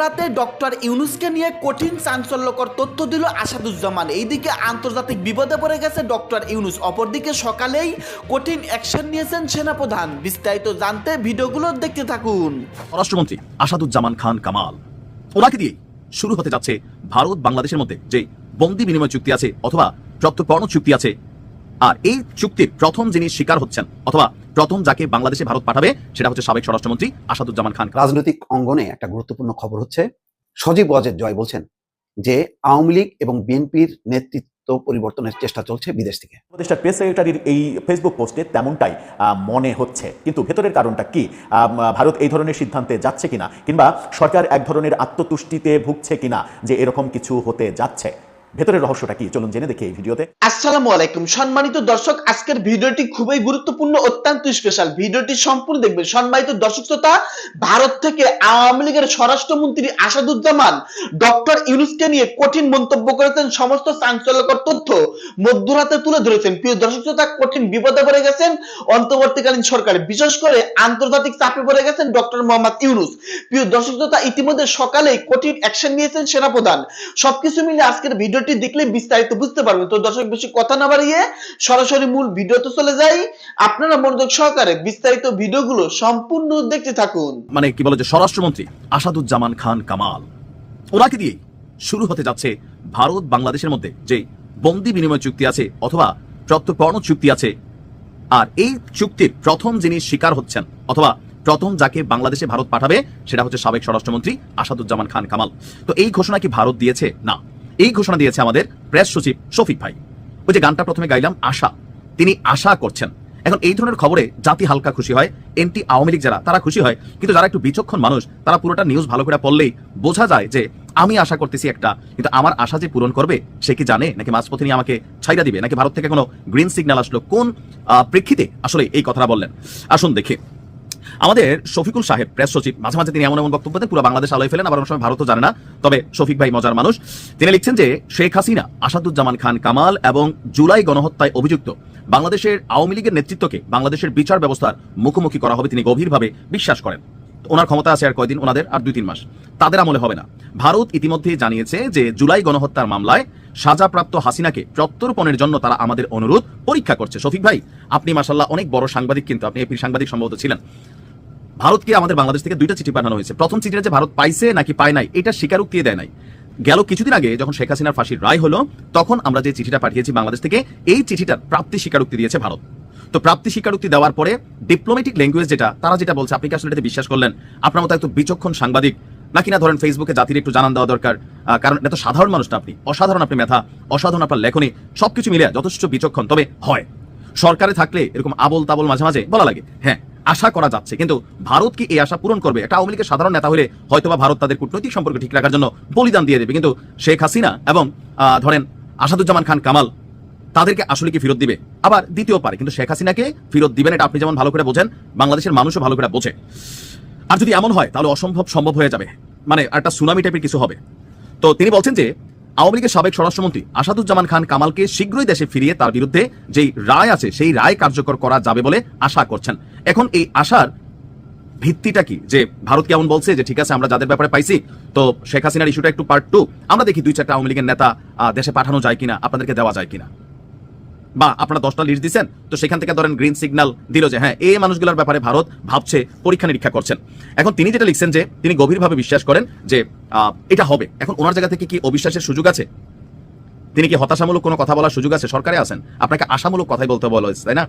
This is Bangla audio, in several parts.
মধ্যরাতে ডক্টর ইউনুসকে নিয়ে কঠিন চাঞ্চল্যকর তথ্য দিল আসাদুজ্জামান। এইদিকে আন্তর্জাতিক বিপদে পড়ে গেছে ডক্টর ইউনুস। অপরদিকে সকালেই কঠিন অ্যাকশন নিয়েছেন সেনাপ্রধান। বিস্তারিত জানতে ভিডিওগুলো দেখতে থাকুন। স্বরাষ্ট্রমন্ত্রী আসাদুজ্জামান খান কামাল। ওনাকে দিয়ে শুরু হতে যাচ্ছে ভারত বাংলাদেশের মধ্যে যে বন্দি বিনিময় চুক্তি আছে অথবা রক্তকর্ণ চুক্তি আছে। আর এই চুক্তির প্রথম যিনি শিকার হচ্ছেন অথবা প্রথম যাকে বাংলাদেশে ভারত পাঠাবে সেটা হচ্ছে সাবেক স্বরাষ্ট্রমন্ত্রী আসাদুজ্জামান খান। রাজনৈতিক অঙ্গনে একটা গুরুত্বপূর্ণ খবর হচ্ছে সজীব ওয়াজেদ জয় বলছেন যে আওয়ামী লীগ এবং বিএনপির নেতৃত্ব পরিবর্তনের চেষ্টা চলছে বিদেশ থেকে। উপদেষ্টা প্রেস সেক্রেটারির এই ফেসবুক পোস্টে তেমনটাই আহ, মনে হচ্ছে। কিন্তু ভেতরের কারণটা কি? আহ, ভারত এই ধরনের সিদ্ধান্তে যাচ্ছে কিনা? কিংবা সরকার এক ধরনের আত্মতুষ্টিতে ভুগছে কিনা যে এরকম কিছু হতে যাচ্ছে? ভেতরের রহস্যটা কি? চলুন জেনে দেখি এই ভিডিওতে। আসসালামু আলাইকুম। সম্মানিত দর্শক, আজকের ভিডিওটি খুবই গুরুত্বপূর্ণ, অত্যন্ত স্পেশাল ভিডিওটি সম্পূর্ণ দেখবেন। সম্মানিত দর্শক শ্রোতা, ভারত থেকে আওয়ামী লীগের স্বরাষ্ট্রমন্ত্রী আসাদুজ্জামান ডক্টর ইউনুসকে নিয়ে কঠিন মন্তব্য করেছেন সমস্ত চাঞ্চল্যকর তথ্য মধ্যরাতে তুলে ধরেছেন। প্রিয় দর্শক শ্রোতা, কঠিন বিপদে পড়ে গেছেন। অন্তর্বর্তীকালীন সরকার, বিশেষ করে আন্তর্জাতিক চাপে পড়ে গেছেন ডক্টর মোহাম্মদ ইউনুস। প্রিয় দর্শক শ্রোতা, ইতিমধ্যে সকালেই কঠিন অ্যাকশন নিয়েছেন সেনাপ্রধান। সবকিছু মিলে আজকের ভিডিওটি দেখলে বিস্তারিত বুঝতে পারবেন। তো দর্শক, বেশি কথা না বাড়িয়ে সরাসরি মূল ভিডিওতে চলে যাই। আপনারা মনোযোগ সহকারে বিস্তারিত ভিডিওগুলো সম্পূর্ণ দেখতে থাকুন। মানে কি বলে যে স্বরাষ্ট্রমন্ত্রী আসাদুজ্জামান খান কামাল। ওনাকে দিয়ে শুরু হতে যাচ্ছে ভারত বাংলাদেশের মধ্যে যে বন্দি বিনিময় চুক্তি আছে অথবা রক্তকর্ণ চুক্তি আছে। আর এই চুক্তির প্রথম যিনি শিকার হচ্ছেন অথবা প্রথম যাকে বাংলাদেশে ভারত পাঠাবে সেটা হচ্ছে সাবেক স্বরাষ্ট্রমন্ত্রী আসাদুজ্জামান খান কামাল। তো এই ঘোষণা কি ভারত দিয়েছে? না। এই ঘোষণা দিয়েছে আমাদের প্রেস সচিব শফিক ভাই। ওই যে গানটা প্রথমে গাইলাম, আশা। তিনি আশা করছেন। এখন এই ধরনের খবরে জাতি হালকা খুশি হয়, এনটি আওয়ামী লীগ যারা, তারা খুশি হয়। কিন্তু যারা একটু বিচক্ষণ মানুষ, তারা পুরোটা নিউজ ভালো করে পড়লেই বোঝা যায় যে আমি আশা করতেছি একটা, কিন্তু আমার আশা যে পূরণ করবে, সে কি জানে? নাকি মাঝপথে নিয়ে আমাকে ছাইরা দিবে? নাকি ভারত থেকে কোনো গ্রিন সিগন্যাল আসলো? কোন প্রেক্ষিতে আসলে এই কথাটা বললেন? আসুন দেখে। আমাদের শফিকুল সাহেব, প্রেস সচিব, মাঝে মাঝে তিনি এমন এমন বক্তব্য দেন, পুরো বাংলাদেশ আলোয় ফেলেন, আবার সময় ভারতও জানে না, তবে শফিক ভাই মজার মানুষ। তিনি লিখছেন যে, শেখ হাসিনা, আসাদুজ্জামান খান কামাল এবং জুলাই গণহত্যায় অভিযুক্ত। বাংলাদেশের আওয়ামী লীগের নেতৃত্বকে বাংলাদেশের বিচার ব্যবস্থার মুখোমুখি করা হবে তিনি গভীরভাবে বিশ্বাস করেন। ওনার ক্ষমতা আছে আর কয়দিন? ওনাদের আর দুই তিন মাস। তাদের আমলে হবে না। ভারত ইতিমধ্যে জানিয়েছে যে জুলাই গণহত্যার মামলায় সাজাপ্রাপ্ত হাসিনাকে প্রত্যর্পণের জন্য তারা আমাদের অনুরোধ পরীক্ষা করছে। শফিক ভাই, আপনি মাসাল্লাহ অনেক বড় সাংবাদিক কিন্তু আপনি এপির সাংবাদিক সম্ভবত ছিলেন। ভারতকে আমাদের বাংলাদেশ থেকে দুইটা চিঠি পাঠানো হয়েছে? প্রথম চিঠিটা যে ভারত পাইছে নাকি পায় নাই, এটা স্বীকারোক্তি দেয় নাই। গেল কিছুদিন আগে যখন শেখ হাসিনার ফাঁসির রায় হলো, তখন আমরা যে চিঠিটা পাঠিয়েছি বাংলাদেশ থেকে, এই চিঠিটার প্রাপ্তি স্বীকারোক্তি দিয়েছে ভারত। তো প্রাপ্তি স্বীকারোক্তি দেওয়ার পরে ডিপ্লোমেটিক ল্যাঙ্গুয়েজ যেটা, তারা যেটা বলছে, আপনি কি আসলে এটাতে বিশ্বাস করলেন? আপনার মতো একটু বিচক্ষণ সাংবাদিক, নাকি না ধরেন ফেসবুকে জাতির একটু জানান দেওয়া দরকার? কারণ এত সাধারণ মানুষ না আপনি, অসাধারণ আপনি মেধা, অসাধারণ আপনার লেখনী, সবকিছু মিলে যথেষ্ট বিচক্ষণ। তবে হয়, সরকারে থাকলে এরকম আবল তাবল মাঝে মাঝে বলা লাগে। হ্যাঁ আশা করা যাচ্ছে, কিন্তু ভারত কি এই আশা পূরণ করবে? একটা আওয়ামী লীগের সাধারণ নেতা হলে হয়তোবা ভারত তাদের কূটনৈতিক সম্পর্ক ঠিক রাখার জন্য বলিদান দিয়ে দেবে। কিন্তু শেখ হাসিনা এবং ধরেন আসাদুজ্জামান খান কামাল তাদেরকে আসলে কি ফেরত দিবে? আবার দ্বিতীয় পারে, কিন্তু শেখ হাসিনাকে ফেরত দিবেন এটা আপনি যেমন ভালো করে বোঝেন, বাংলাদেশের মানুষও ভালো করে বোঝে। আর যদি এমন হয়, তাহলে অসম্ভব সম্ভব হয়ে যাবে। মানে একটা সুনামি টাইপের কিছু হবে। তো তিনি বলছেন যে, আওয়ামী লীগের সাবেক স্বরাষ্ট্রমন্ত্রী আসাদুজ্জামান খান কামালকে শীঘ্রই দেশে ফিরিয়ে তার বিরুদ্ধে যেই রায় আছে, সেই রায় কার্যকর করা যাবে বলে আশা করছেন। এখন এই আশার ভিত্তিটা কি? যে ভারত কেমন বলছে যে, ঠিক আছে, আমরা যাদের ব্যাপারে পাইছি, তো শেখ হাসিনার ইস্যুটা একটু পার্ট টু আমরা দেখি দুই চারটা আওয়ামী লীগের নেতা দেশে পাঠানো যায় কিনা, আপনাদেরকে দেওয়া যায় কিনা। বা আপনারা দশটা লিস্ট দিচ্ছেন তো সেখান থেকে ধরেন গ্রিন সিগন্যাল দিল যে হ্যাঁ এই মানুষগুলোর ব্যাপারে ভারত ভাবছে, পরীক্ষা নিরীক্ষা করছেন। এখন তিনি যেটা লিখছেন যে, তিনি গভীরভাবে বিশ্বাস করেন যে এটা হবে। এখন ওনার জায়গা থেকে কি অবিশ্বাসের সুযোগ আছে? তিনি কি হতাশামূলক কোনো কথা বলার সুযোগ আছে? সরকারে আছেন। আপনাকে আশামূলক কথাই বলতে বলা হয়েছে তাই না?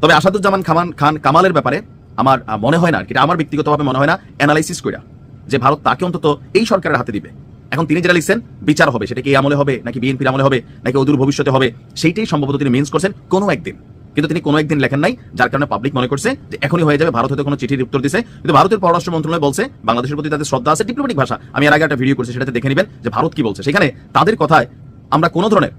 তবে আসাদুজ্জামান খামান খান কামালের ব্যাপারে আমার মনে হয় না এটা আমার ব্যক্তিগতভাবে মনে হয় না। অ্যানালাইসিস কইরা যে ভারত তাকে অন্তত এই সরকারের হাতে দিবে। এখন তিনি যেটা লিখছেন, বিচার হবে, সেটা কি আমলে হবে, নাকি বিএনপির আমলে হবে, নাকি অদূর ভবিষ্যতে হবে, সেইটাই সম্ভবত তিনি মিন্স করছেন কোনো একদিন। কিন্তু তিনি কোনো একদিন লেখেন নাই, যার কারণে পাবলিক মনে করছে যে এখনই হয়ে যাবে, ভারত হয়তো কোনো চিঠির উত্তর দিছে। কিন্তু ভারতের পররাষ্ট্র মন্ত্রণালয় বলছে, বাংলাদেশের প্রতি তাদের শ্রদ্ধা আছে ডিপ্লোমেটিক ভাষা। আমি আর আগে একটা ভিডিও করছি, সেটাতে দেখে নেবেন যে ভারত কি বলছে। সেখানে তাদের কথায় আমরা কোনো ধরনের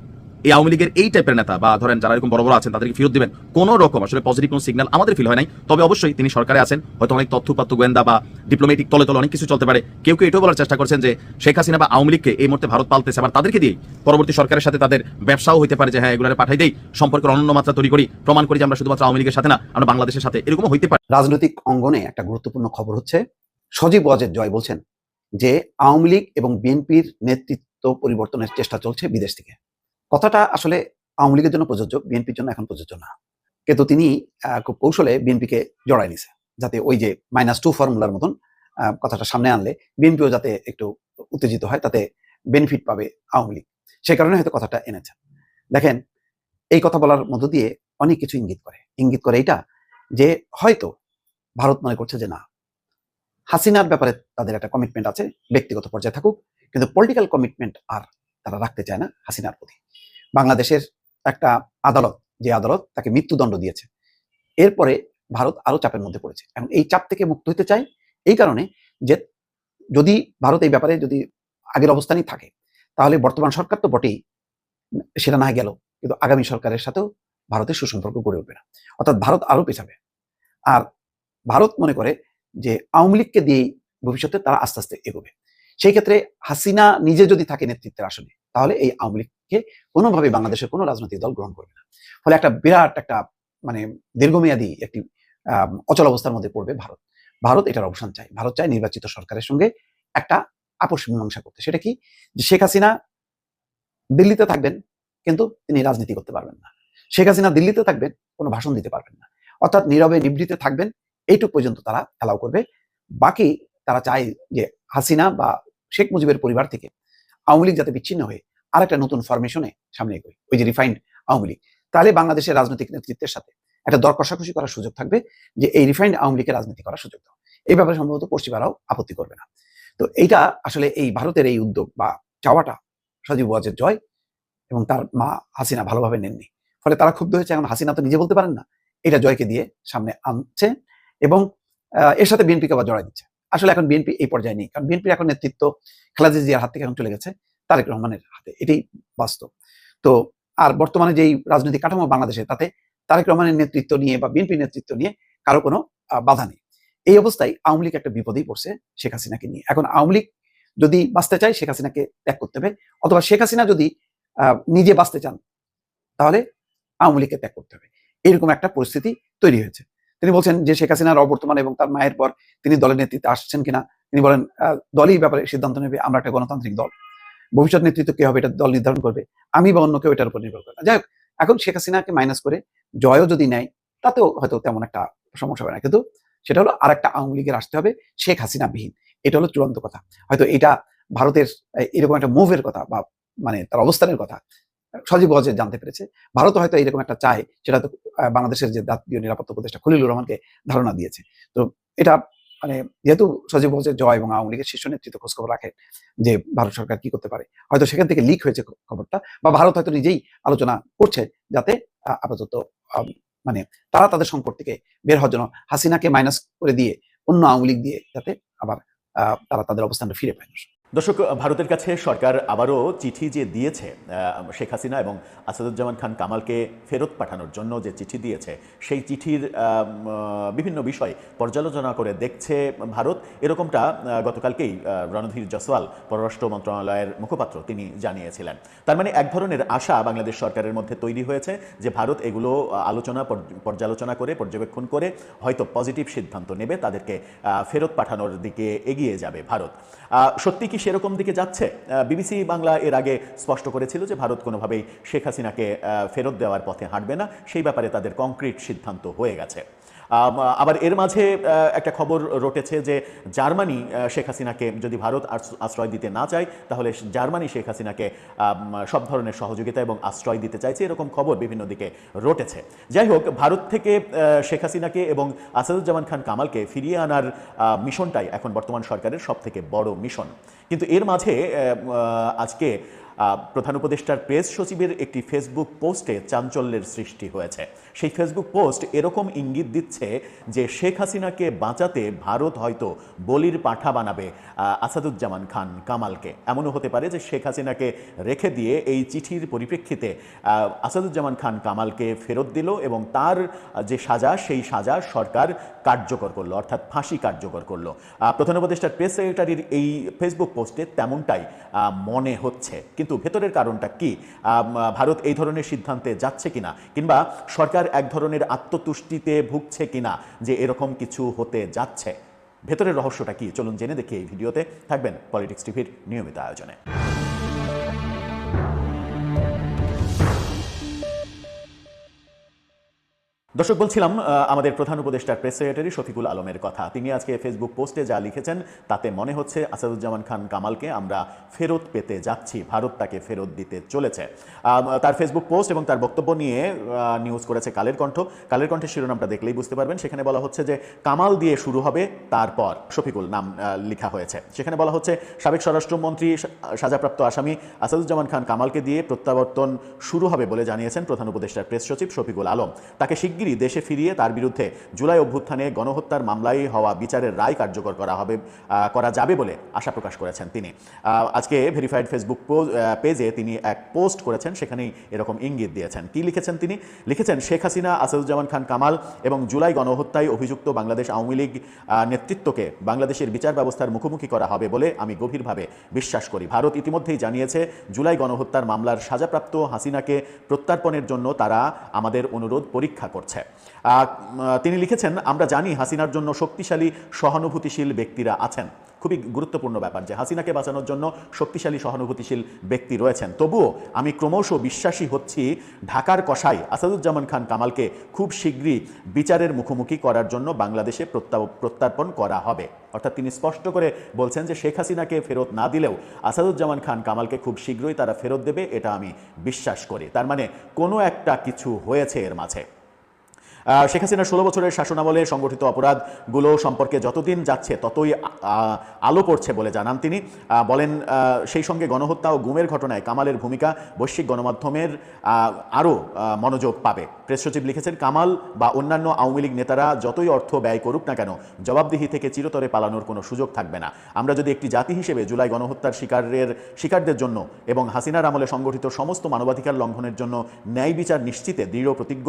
এই আওয়ামী লীগের এই টাইপের নেতা বা ধরেন যারা এরকম বড় বড় আছেন, তাদেরকে ফেরত দিবেন, কোনো রকম আসলে পজিটিভ কোনো সিগন্যাল আমাদের ফিল হয় নাই। তবে অবশ্যই তিনি সরকারে আছেন, হয়তো অনেক তথ্য উপাত্ত গোয়েন্দা বা ডিপ্লোমেটিক তলে তলে অনেক কিছু চলতে পারে। কেউ কেউ এটাও বলার চেষ্টা করছেন যে শেখ হাসিনা বা আওয়ামী লীগকে এই মুহূর্তে ভারত পালতেছে। আবার তাদেরকে দিয়ে পরবর্তী সরকারের সাথে তাদের ব্যবসাও হইতে পারে যে হ্যাঁ এগুলো পাঠাই দেই। সম্পর্কের অনন্য মাত্রা তৈরি করি। প্রমাণ করি যে আমরা শুধুমাত্র আওয়ামী লীগের সাথে না, আমরা বাংলাদেশের সাথে এরকম হইতে পারে। রাজনৈতিক অঙ্গনে একটা গুরুত্বপূর্ণ খবর হচ্ছে, সজীব ওয়াজেদ জয় বলছেন যে আওয়ামী লীগ এবং বিএনপির নেতৃত্ব পরিবর্তনের চেষ্টা চলছে বিদেশ থেকে। কথাটা আসলে আওয়ামী লীগের জন্য প্রযোজ্য, বিএনপির জন্য এখন প্রযোজ্য না। কিন্তু তিনি খুব কৌশলে বিএনপিকে জড়াই নিছে, যাতে ওই যে মাইনাস টু ফর্মুলার মতন কথাটা সামনে আনলে বিএনপিও যাতে একটু উত্তেজিত হয়, তাতে বেনিফিট পাবে আওয়ামী লীগ। সেই কারণে হয়তো কথাটা এনেছেন দেখেন, এই কথা বলার মধ্য দিয়ে অনেক কিছু ইঙ্গিত করে। ইঙ্গিত করে এটা যে হয়তো ভারত মনে করছে যে না, হাসিনার ব্যাপারে তাদের একটা কমিটমেন্ট আছে, ব্যক্তিগত পর্যায়ে থাকুক, কিন্তু পলিটিক্যাল কমিটমেন্ট আর তারা রাখতে চায় না হাসিনার প্রতি। বাংলাদেশের একটা আদালত, যে আদালত তাকে মৃত্যুদণ্ড দিয়েছে, এরপরে ভারত আরও চাপের মধ্যে পড়েছে। এবং এই চাপ থেকে মুক্ত হতে চায় এই কারণে যে যদি ভারত এই ব্যাপারে যদি আগের অবস্থানই থাকে, তাহলে বর্তমান সরকার তো বটেই সেটা না গেল, কিন্তু আগামী সরকারের সাথেও ভারতের সুসম্পর্ক গড়ে উঠবে না। অর্থাৎ ভারত আরও পেছাবে। আর ভারত মনে করে যে আওয়ামী লীগকে দিয়েই ভবিষ্যতে তারা আস্তে আস্তে এগোবে। সেই ক্ষেত্রে হাসিনা নিজে যদি থাকে নেতৃত্বের আসনে তাহলে এই আওয়ামী লীগকে কোনোভাবে বাংলাদেশের কোনো রাজনৈতিক দল গ্রহণ করবে না। ফলে একটা বিরাট একটা মানে দীর্ঘমেয়াদী একটি অচল অবস্থার মধ্যে পড়বে ভারত। ভারত এটার অবসান চায়। ভারত চায় নির্বাচিত সরকারের সঙ্গে একটা আপোষ মীমাংসা করতে। সেটা কি? যে শেখ হাসিনা দিল্লিতে থাকবেন, কিন্তু তিনি রাজনীতি করতে পারবেন না। শেখ হাসিনা দিল্লিতে থাকবেন, কোনো ভাষণ দিতে পারবেন না। অর্থাৎ নীরবে নিবৃতে থাকবেন, এইটুক পর্যন্ত তারা অ্যালাউ করবে। বাকি তারা চায় যে হাসিনা বা শেখ মুজিবের পরিবার থেকে আওয়ামী লীগ যাতে বিচ্ছিন্ন হয়ে আর একটা নতুন ফরমেশনে সামনে এগোয়। ওই যে রিফাইন্ড আওয়ামী লীগ। তাহলে বাংলাদেশের রাজনৈতিক নেতৃত্বের সাথে একটা দর কষাকষি করার সুযোগ থাকবে যে এই রিফাইন্ড আওয়ামী লীগের রাজনীতি করার সুযোগ দাও। এই ব্যাপারে সম্ভবত পশ্চিমারাও আপত্তি করবে না। তো এইটা আসলে এই ভারতের এই উদ্যোগ বা চাওয়াটা সজীব ওয়াজের জয় এবং তার মা হাসিনা ভালোভাবে নেননি। ফলে তারা ক্ষুব্ধ হয়েছে, এখন হাসিনা তো নিজে বলতে পারেন না। এটা জয়কে দিয়ে সামনে আনছে এবং এর সাথে বিএনপিকে আবার জড়াই দিচ্ছে। আসলে এখন বিএনপি এই পর্যায়ে নেই। কারণ বিএনপির এখন নেতৃত্ব খালেদা জিয়ার হাত থেকে এখন চলে গেছে তারেক রহমানের হাতে। এটাই বাস্তব। তো আর বর্তমানে যেই রাজনৈতিক কাঠামো বাংলাদেশে, তাতে তারেক রহমানের নেতৃত্ব নিয়ে বা বিএনপির নেতৃত্ব নিয়ে কারও কোনো বাধা নেই। এই অবস্থায় আওয়ামী লীগ একটা বিপদেই পড়ছে শেখ হাসিনাকে নিয়ে। এখন আওয়ামী লীগ যদি বাঁচতে চায়, শেখ হাসিনাকে ত্যাগ করতে হবে। অথবা শেখ হাসিনা যদি নিজে বাঁচতে চান, তাহলে আওয়ামী লীগকে ত্যাগ করতে হবে। এরকম একটা পরিস্থিতি তৈরি হয়েছে। তিনি বলছেন যে শেখ হাসিনার অবর্তমান এবং তার মায়ের পর তিনি দলের নেতৃত্বে আসছেন কিনা, তিনি বলেন দলই ব্যাপারে সিদ্ধান্ত নেবে, আমরা একটা গণতান্ত্রিক দল। ভবিষ্যৎ নেতৃত্ব কে হবে, এটা দল নির্ধারণ করবে, আমি বা অন্য কেউ এটার উপর নির্ভর করে। না যাই এখন শেখ হাসিনাকে মাইনাস করে জয়ও যদি নেয়, তাতেও হয়তো তেমন একটা সমস্যা হবে না। কিন্তু সেটা হলো আর একটা আওয়ামী লীগের আসতে হবে, শেখ হাসিনা বিহীন এটা হলো চূড়ান্ত কথা। হয়তো এটা ভারতের এরকম একটা মুভের কথা বা মানে তার অবস্থানের কথা সজীব ওয়াজেদ জানতে পেরেছে। ভারত হয়তো এরকম একটা চায় সেটা তো বাংলাদেশের যে জাতীয় নিরাপত্তা উপদেষ্টা খলিলুর রহমানকে ধারণা দিয়েছে। তো এটা মানে যেহেতু সজীব ওয়াজেদ জয় এবং আওয়ামী লীগের শীর্ষ নেতৃত্ব খোঁজখবর রাখে যে ভারত সরকার কি করতে পারে, হয়তো সেখান থেকে লিক হয়েছে খবরটা বা ভারত হয়তো নিজেই আলোচনা করছে যাতে আপাতত মানে তারা তাদের সংকট থেকে বের হওয়ার জন্য হাসিনাকে মাইনাস করে দিয়ে অন্য আওয়ামী লীগ দিয়ে যাতে আবার তারা তাদের অবস্থানটা ফিরে পায়। দর্শক, ভারতের কাছে সরকার আবারও চিঠি যে দিয়েছে শেখ হাসিনা এবং আসাদুজ্জামান খান কামালকে ফেরত পাঠানোর জন্য যে চিঠি দিয়েছে, সেই চিঠির বিভিন্ন বিষয় পর্যালোচনা করে দেখছে ভারত। এরকমটা গতকালকেই রণধীর জসওয়াল পররাষ্ট্র মন্ত্রণালয়ের মুখপাত্র তিনি জানিয়েছিলেন। তার মানে এক ধরনের আশা বাংলাদেশ সরকারের মধ্যে তৈরি হয়েছে যে ভারত এগুলো আলোচনা পর্যালোচনা করে, পর্যবেক্ষণ করে, হয়তো পজিটিভ সিদ্ধান্ত নেবে, তাদেরকে ফেরত পাঠানোর দিকে এগিয়ে যাবে ভারত। সত্যি কি সেরকম দিকে যাচ্ছে? বিবিসি বাংলা এর আগে স্পষ্ট করেছিল যে ভারত কোনোভাবেই শেখ হাসিনাকে ফেরত দেওয়ার পথে হাঁটবে না। সেই ব্যাপারে তাদের কংক্রিট সিদ্ধান্ত হয়ে গেছে। আবার এর মাঝে একটা খবর রটেছে যে জার্মানি শেখ হাসিনাকে যদি ভারত আশ্রয় দিতে না চায়, তাহলে জার্মানি শেখ হাসিনাকে সব ধরনের সহযোগিতা এবং আশ্রয় দিতে চাইছে। এরকম খবর বিভিন্ন দিকে রটেছে। যাই হোক, ভারত থেকে শেখ হাসিনাকে এবং আসাদুজ্জামান খান কামালকে ফিরিয়ে আনার মিশনটাই এখন বর্তমান সরকারের সব থেকে বড় মিশন। কিন্তু এর মাঝে আজকে প্রধান উপদেষ্টার প্রেস সচিবের একটি ফেসবুক পোস্টে চাঞ্চল্যের সৃষ্টি হয়েছে। সেই ফেসবুক পোস্ট এরকম ইঙ্গিত দিচ্ছে যে শেখ হাসিনাকে বাঁচাতে ভারত হয়তো বলির পাঠা বানাবে আসাদুজ্জামান খান কামালকে। এমনও হতে পারে যে শেখ হাসিনাকে রেখে দিয়ে এই চিঠির পরিপ্রেক্ষিতে আসাদুজ্জামান খান কামালকে ফেরত দিল এবং তার যে সাজা, সেই সাজা সরকার কার্যকর করল, অর্থাৎ ফাঁসি কার্যকর করল। প্রধান উপদেষ্টার প্রেস সেক্রেটারির এই ফেসবুক পোস্টে তেমনটাই মনে হচ্ছে। কিন্তু ভেতরের কারণটা কি? ভারত এই ধরনের সিদ্ধান্তে যাচ্ছে কিনা? কিংবা সরকার এক ধরনের আত্মতুষ্টিতে ভুগছে কিনা যে এরকম কিছু হতে যাচ্ছে? ভেতরের রহস্যটা কি? চলুন জেনে দেখি এই ভিডিওতে। থাকবেন পলিটিক্স টিভির নিয়মিত আয়োজনে। দর্শক, বলছিলাম আমাদের প্রধান উপদেষ্টার প্রেস সেক্রেটারি শফিকুল আলমের কথা। তিনি আজকে ফেসবুক পোস্টে যা লিখেছেন, তাতে মনে হচ্ছে আসাদুজ্জামান খান কামালকে আমরা ফেরত পেতে যাচ্ছি, ভারত তাকে ফেরত দিতে চলেছে। তার ফেসবুক পোস্ট এবং তার বক্তব্য নিয়ে নিউজ করেছে কালের কণ্ঠ। কালের কণ্ঠের শিরোনামটা দেখলেই বুঝতে পারবেন। সেখানে বলা হচ্ছে যে, কামাল দিয়ে শুরু হবে, তারপর শফিকুল নাম লেখা হয়েছে। সেখানে বলা হচ্ছে, সাবেক স্বরাষ্ট্রমন্ত্রী সাজাপ্রাপ্ত আসামি আসাদুজ্জামান খান কামালকে দিয়ে প্রত্যাবর্তন শুরু হবে বলে জানিয়েছেন প্রধান উপদেষ্টার প্রেস সচিব শফিকুল আলম। তাকে শিগগিরই দেশে ফিরিয়ে তার বিরুদ্ধে জুলাই অভ্যুত্থানে গণহত্যার মামলায় হওয়া বিচারের রায় কার্যকর করা হবে করা যাবে বলে আশা প্রকাশ করেছেন তিনি। আজকে ভেরিফাইড ফেসবুক পেজে তিনি এক পোস্ট করেছেন, সেখানেই এরকম ইঙ্গিত দিয়েছেন। কি লিখেছেন তিনি? লিখেছেন, শেখ হাসিনা, আসাদুজ্জামান খান কামাল এবং জুলাই গণহত্যায় অভিযুক্ত বাংলাদেশ আওয়ামী লীগ নেতৃত্বকে বাংলাদেশের বিচার ব্যবস্থার মুখোমুখি করা হবে বলে আমি গভীরভাবে বিশ্বাস করি। ভারত ইতিমধ্যেই জানিয়েছে, জুলাই গণহত্যার মামলার সাজাপ্রাপ্ত হাসিনাকে প্রত্যার্পণের জন্য তারা আমাদের অনুরোধ পরীক্ষা করছে। উম, তিনি লিখেছেন আমরা জানি হাসিনার জন্য শক্তিশালী সহানুভূতিশীল ব্যক্তিরা আছেন। খুবই গুরুত্বপূর্ণ ব্যাপার যে হাসিনাকে বাঁচানোর জন্য শক্তিশালী সহানুভূতিশীল ব্যক্তি রয়েছেন। তবুও আমি ক্রমশ বিশ্বাসী হচ্ছি ঢাকার কসাই আসাদুজ্জামান খান কামালকে খুব শীঘ্রই বিচারের মুখোমুখি করার জন্য বাংলাদেশে প্রত্যার্পণ করা হবে। অর্থাৎ তিনি স্পষ্ট করে বলছেন যে শেখ হাসিনাকে ফেরত না দিলেও আসাদুজ্জামান খান কামালকে খুব শীঘ্রই তারা ফেরত দেবে এটা আমি বিশ্বাস করি। তার মানে কোনো একটা কিছু হয়েছে এর মাঝে। শেখ হাসিনার ষোলো বছরের শাসনামলে সংগঠিত অপরাধগুলো সম্পর্কে যতদিন যাচ্ছে, ততই আলো পড়ছে বলে জানান তিনি। বলেন সেই সঙ্গে গণহত্যা ও গুমের ঘটনায় কামালের ভূমিকা বৈশ্বিক গণমাধ্যমের আরও মনোযোগ পাবে। প্রেস সচিব লিখেছেন, কামাল বা অন্যান্য আওয়ামী লীগ নেতারা যতই অর্থ ব্যয় করুক না কেন, জবাবদিহি থেকে চিরতরে পালানোর কোনো সুযোগ থাকবে না। আমরা যদি একটি জাতি হিসেবে জুলাই গণহত্যার শিকারের, শিকারদের জন্য এবং হাসিনার আমলে সংগঠিত সমস্ত মানবাধিকার লঙ্ঘনের জন্য ন্যায় বিচার নিশ্চিতে দৃঢ় প্রতিজ্ঞ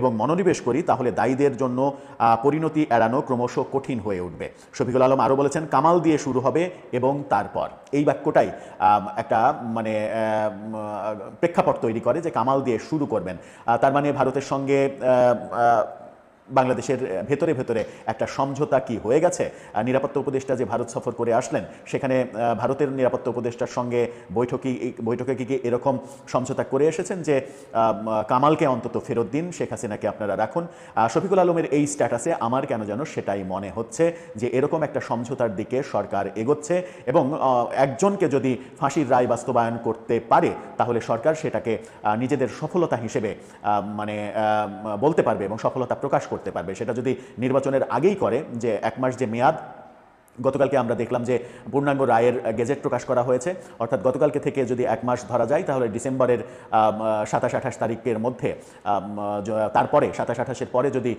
এবং মনোনিবেশ করি তাহলে দায়ীদের জন্য পরিণতি এড়ানো ক্রমশ কঠিন হয়ে উঠবে। শফিকুল আলম আরও বলেছেন, কামাল দিয়ে শুরু হবে এবং তারপর। এই বাক্যটাই একটা মানে প্রেক্ষাপট তৈরি করে যে কামাল দিয়ে শুরু করবেন। তার মানে ভারতের সঙ্গে বাংলাদেশের ভেতরে ভেতরে একটা সমঝোতা কি হয়ে গেছে? নিরাপত্তা উপদেষ্টা যে ভারত সফর করে আসলেন, সেখানে ভারতের নিরাপত্তা উপদেষ্টার সঙ্গে বৈঠকি বৈঠকে কি এরকম সমঝোতা করে এসেছেন যে কামালকে অন্তত ফেরত দিন, শেখ হাসিনাকে আপনারা রাখুন। শফিকুল আলমের এই স্ট্যাটাসে আমার কেন যেন সেটাই মনে হচ্ছে যে, এরকম একটা সমঝোতার দিকে সরকার এগোচ্ছে এবং একজনকে যদি ফাঁসির রায় বাস্তবায়ন করতে পারে, তাহলে সরকার সেটাকে নিজেদের সফলতা হিসেবে মানে বলতে পারবে এবং সফলতা প্রকাশ করতে পারবে। সেটা যদি নির্বাচনের আগেই করে যে এক মাস যে মেয়াদ গতকালকে আমরা দেখলাম যে পূর্ণাঙ্গ রায়ের গেজেট প্রকাশ করা হয়েছে। অর্থাৎ গতকালকে থেকে যদি এক মাস ধরা যায়, তাহলে ডিসেম্বরের সাতাশ আঠাশ তারিখের মধ্যে তারপরে, সাতাশ আঠাশের পরে যদি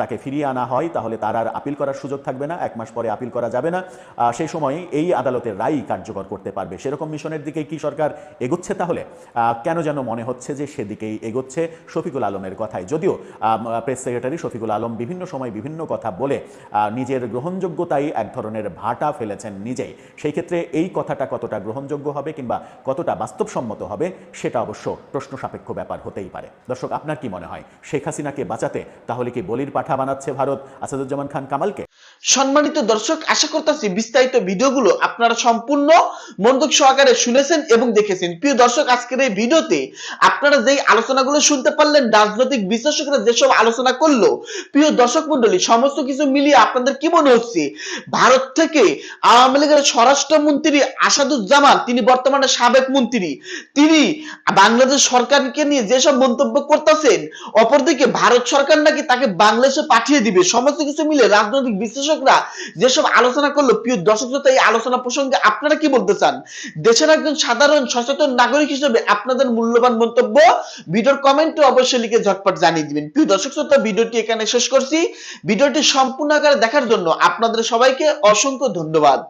তাকে ফিরিয়ে আনা হয়, তাহলে তার আর আপিল করার সুযোগ থাকবে না, এক মাস পরে আপিল করা যাবে না। সেই সময় এই আদালতের রায়ই কার্যকর করতে পারবে। সেরকম মিশনের দিকে কি সরকার এগোচ্ছে তাহলে? কেন যেন মনে হচ্ছে যে সেদিকেই এগোচ্ছে শফিকুল আলমের কথায়। যদিও প্রেস সেক্রেটারি শফিকুল আলম বিভিন্ন সময় বিভিন্ন কথা বলে নিজের গ্রহণযোগ্যতাই এক ধরনের ভাটা ফেলেছেন নিজেই। সেই ক্ষেত্রে এই কথাটা কতটা গ্রহণযোগ্য হবে কিংবা কতটা বাস্তবসম্মত হবে, সেটা অবশ্য প্রশ্ন সাপেক্ষ ব্যাপার হতেই পারে। দর্শক, আপনার কি মনে হয়? শেখ হাসিনাকে বাঁচাতে তাহলে কি বলির পাঠা বানাচ্ছে ভারত? আসাদুজ্জামান খান কামালকে? সম্মানিত দর্শক, আশা করতেছি বিস্তারিত ভিডিওগুলো আপনারা সম্পূর্ণ মনোযোগ সহকারে শুনেছেন এবং দেখেছেন। প্রিয় দর্শক, আজকের এই ভিডিওতে আপনারা যেই আলোচনাগুলো শুনতে পারলেন, রাজনৈতিক বিশ্লেষকরা যেসব আলোচনা করল, প্রিয় দর্শক মন্ডলী সমস্ত কিছু মিলিয়ে আপনাদের কি মনে হচ্ছে? ভারত থেকে আওয়ামী লীগের স্বরাষ্ট্রমন্ত্রী আসাদুজ্জামান, তিনি বর্তমানে সাবেক মন্ত্রী, তিনি বাংলাদেশ সরকারকে নিয়ে যেসব মন্তব্য করতেছেন, অপরদিকে ভারত সরকার নাকি তাকে বাংলাদেশে পাঠিয়ে দিবে, সমস্ত কিছু মিলে রাজনৈতিক বিশ্লেষকরা যেসব আলোচনা করল, প্রিয় দর্শক শ্রোতা, এই আলোচনা প্রসঙ্গে আপনারা কি বলতে চান? দেশের একজন সাধারণ সচেতন নাগরিক হিসেবে আপনাদের মূল্যবান মন্তব্য ভিডিওর কমেন্টে অবশ্যই লিখে ঝটপট জানিয়ে দিবেন। প্রিয় দর্শক শ্রোতা, ভিডিওটি এখানে শেষ করছি। ভিডিওটি সম্পূর্ণ আকারে দেখার জন্য আপনাদের সবাইকে অসংখ্য ধন্যবাদ।